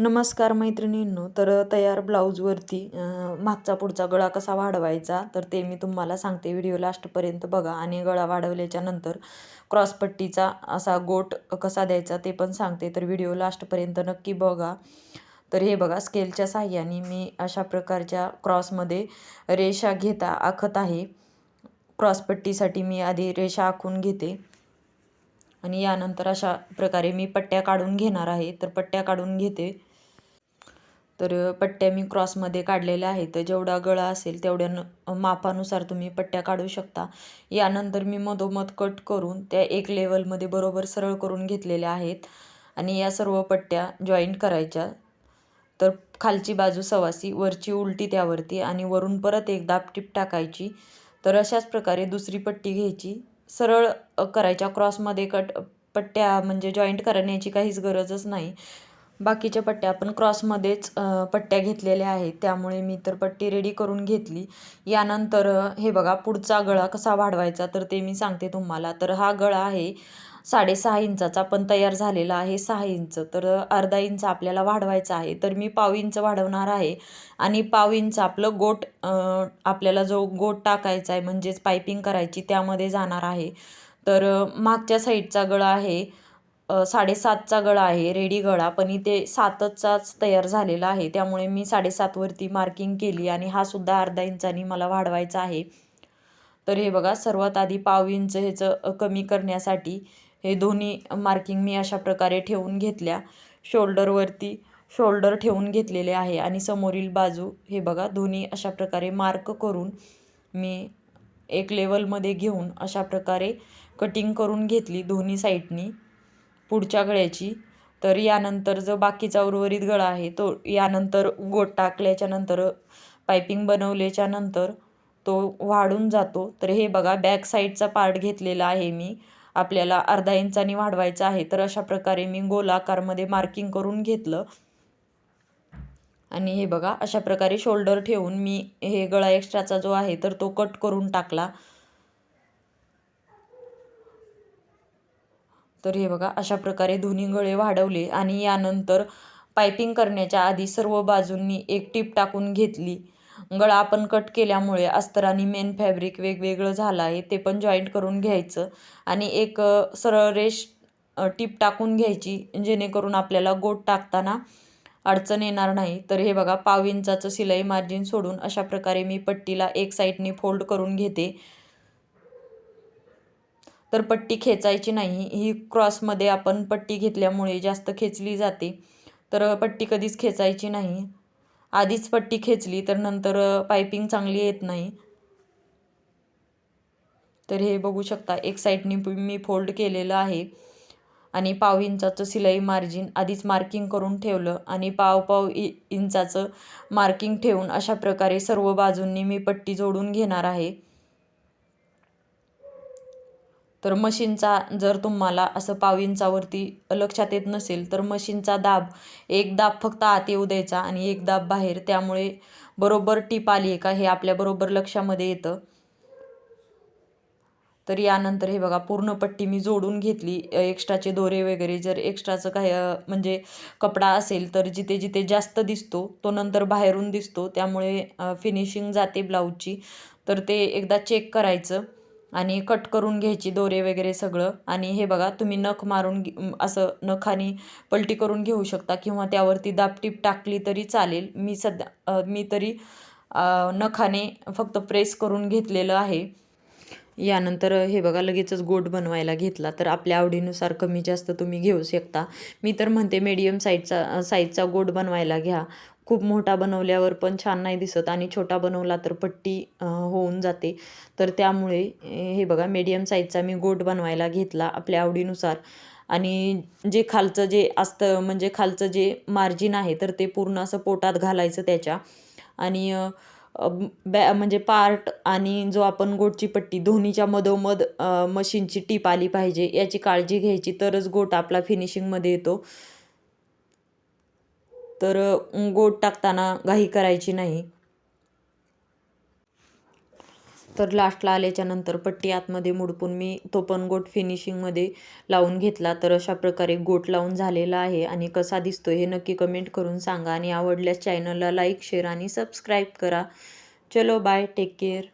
नमस्कार मैत्रिणींनो तर तयार ब्लाऊजवरती मागचा पुढचा गळा कसा वाढवायचा तर ते मी तुम्हाला सांगते. व्हिडिओ लास्टपर्यंत बघा आणि गळा वाढवल्याच्या नंतर क्रॉसपट्टीचा असा गोट कसा द्यायचा ते पण सांगते. तर व्हिडिओ लास्टपर्यंत नक्की बघा. तर हे बघा स्केलच्या साह्याने मी अशा प्रकारच्या क्रॉसमध्ये रेषा घेता आखत आहे. क्रॉसपट्टीसाठी मी आधी रेषा आखून घेते. आणि यानंतर अशा प्रकारे मी पट्ट्या काढून घेणार आहे. तर पट्ट्या काढून घेते. तर पट्ट्या मी क्रॉसमध्ये काढलेल्या आहेत. जेवढा गळा असेल तेवढ्या मापानुसार तुम्ही पट्ट्या काढू शकता. यानंतर मी मधोमध कट करून त्या एक लेवलमध्ये बरोबर सरळ करून घेतलेल्या आहेत आणि या सर्व पट्ट्या जॉईंट करायच्या. तर खालची बाजू सवासी वरची उलटी त्यावरती आणि वरून परत एक दाब टिप टाकायची. तर अशाच प्रकारे दुसरी पट्टी घ्यायची. सरळ करायच्या क्रॉसमध्ये कट पट्ट्या म्हणजे जॉईंट करण्याची काहीच गरजच नाही. बाकीच्या पट्ट्या आपण क्रॉसमध्येच पट्ट्या घेतलेल्या आहेत. त्यामुळे मी तर पट्टी रेडी करून घेतली. यानंतर हे बघा पुढचा गळा कसा वाढवायचा तर ते मी सांगते तुम्हाला. तर हा गळा आहे साडेसहा इंचाचा पण तयार झालेला आहे सहा इंच. तर अर्धा इंच आपल्याला वाढवायचा आहे. तर मी पाव इंच वाढवणार आहे. आणि पाव इंच आपलं गोट आपल्याला जो गोट टाकायचा आहे म्हणजेच पायपिंग करायची त्यामध्ये जाणार आहे. तर मागच्या साईडचा गळा आहे साडेसातचा गळा आहे रेडी गळा पण इथे सातचाच तयार झालेला आहे. त्यामुळे मी साडेसातवरती मार्किंग केली आणि हा सुद्धा अर्धा इंचानी मला वाढवायचा आहे. तर हे बघा सर्वात आधी पाव इंच ह्याचं कमी करण्यासाठी हे दोन्ही मार्किंग मी अशा प्रकारे ठेवून घेतल्या. शोल्डरवरती शोल्डर ठेवून घेतलेले आहे आणि समोरील बाजू हे बघा दोन्ही अशा प्रकारे मार्क करून मी एक लेवलमध्ये घेऊन अशा प्रकारे कटिंग करून घेतली दोन्ही साईडनी. पुढच्या गळ्याची तर यानंतर जो बाकीचा उर्वरित गळा आहे तो यानंतर गोट टाकल्याच्या नंतर पायपिंग बनवल्याच्या नंतर तो वाढून जातो. तर हे बघा बॅक साईडचा पार्ट घेतलेला आहे मी. आपल्याला अर्धा इंचानी वाढवायचा आहे. तर अशा प्रकारे मी गोलाकारमध्ये मार्किंग करून घेतलं. आणि हे बघा अशा प्रकारे शोल्डर ठेवून मी हे गळा एक्स्ट्राचा जो आहे तर तो कट करून टाकला. तर हे बघा अशा प्रकारे दोन्ही गळे वाढवले आणि यानंतर पायपिंग करण्याच्या आधी सर्व बाजूंनी एक टीप टाकून घेतली. गळा आपण कट केल्यामुळे अस्तर आणि मेन फॅब्रिक वेगवेगळं झालं आहे ते पण जॉईंट करून घ्यायचं आणि एक सरळ रेश टीप टाकून घ्यायची जेणेकरून आपल्याला गोट टाकताना अडचण येणार नाही. तर हे बघा पाव इंचाचं सिलाई मार्जिन सोडून अशा प्रकारे मी पट्टीला एक साईडने फोल्ड करून घेते. तर पट्टी खेचायची नाही. ही क्रॉसमध्ये आपण पट्टी घेतल्यामुळे जास्त खेचली जाते. तर पट्टी कधीच खेचायची नाही. आधीच पट्टी खेचली तर नंतर पायपिंग चांगली येत नाही. तर हे बघू शकता एक साईडनी मी फोल्ड केलेलं आहे. आणि पाव इंचाचं सिलाई मार्जिन आधीच मार्किंग करून ठेवलं आणि पाव पाव इंचाचं मार्किंग ठेवून अशा प्रकारे सर्व बाजूंनी मी पट्टी जोडून घेणार आहे. तर मशीनचा जर तुम्हाला असं पाव इंचावरती लक्षात येत नसेल तर मशीनचा दाब एक दाब फक्त आत येऊ द्यायचा आणि एक दाब बाहेर. त्यामुळे बरोबर टीप आली आहे का हे आपल्याबरोबर लक्षामध्ये येतं. तर यानंतर हे बघा पूर्ण पट्टी मी जोडून घेतली एक्स्ट्राचे दोरे वगैरे. जर एक्स्ट्राचं काय म्हणजे कपडा असेल तर जिथे जिथे जास्त दिसतो तो नंतर बाहेरून दिसतो. त्यामुळे फिनिशिंग जाते ब्लाऊजची तर ते एकदा चेक करायचं. आणि कट करून घ्यायची दोरे वगैरे सगळं. आणि हे बघा तुम्ही नख मारून असं नखाने पलटी करून घेऊ शकता किंवा त्यावरती दापटीप टाकली तरी चालेल. मी सध्या मी तरी नखाने फक्त प्रेस करून घेतलेलं आहे. यानंतर हे बघा लगेचच गोट बनवायला घेतला. तर आपल्या आवडीनुसार कमी जास्त तुम्ही घेऊ शकता. मी तर म्हणते मीडियम साईजचा साईजचा गोट बनवायला घ्या. खूप मोठा बनवल्यावर पण छान नाही दिसत आणि छोटा बनवला तर पट्टी होऊन जाते. तर त्यामुळे हे बघा मीडियम साईजचा मी गोट बनवायला घेतला आपल्या आवडीनुसार. आणि जे खालचं जे असतं म्हणजे खालचं जे मार्जिन आहे तर ते पूर्ण असं पोटात घालायचं त्याच्या. आणि बॅ म्हणजे पार्ट आणि जो आपण गोटची पट्टी दोन्हीच्या मधोमध मशीनची टीप आली पाहिजे याची काळजी घ्यायची तरच गोट आपला फिनिशिंगमध्ये येतो. तर गोड टाकताना घाई करायची नाही. तर लास्टला आल्याच्यानंतर पट्टी आतमध्ये मुडपून मी तो पण गोट फिनिशिंगमध्ये लावून घेतला. तर अशा प्रकारे गोट लावून झालेला आहे आणि कसा दिसतो हे नक्की कमेंट करून सांगा. आणि आवडल्यास चॅनलला लाईक शेअर आणि सबस्क्राईब करा. चलो बाय टेक केअर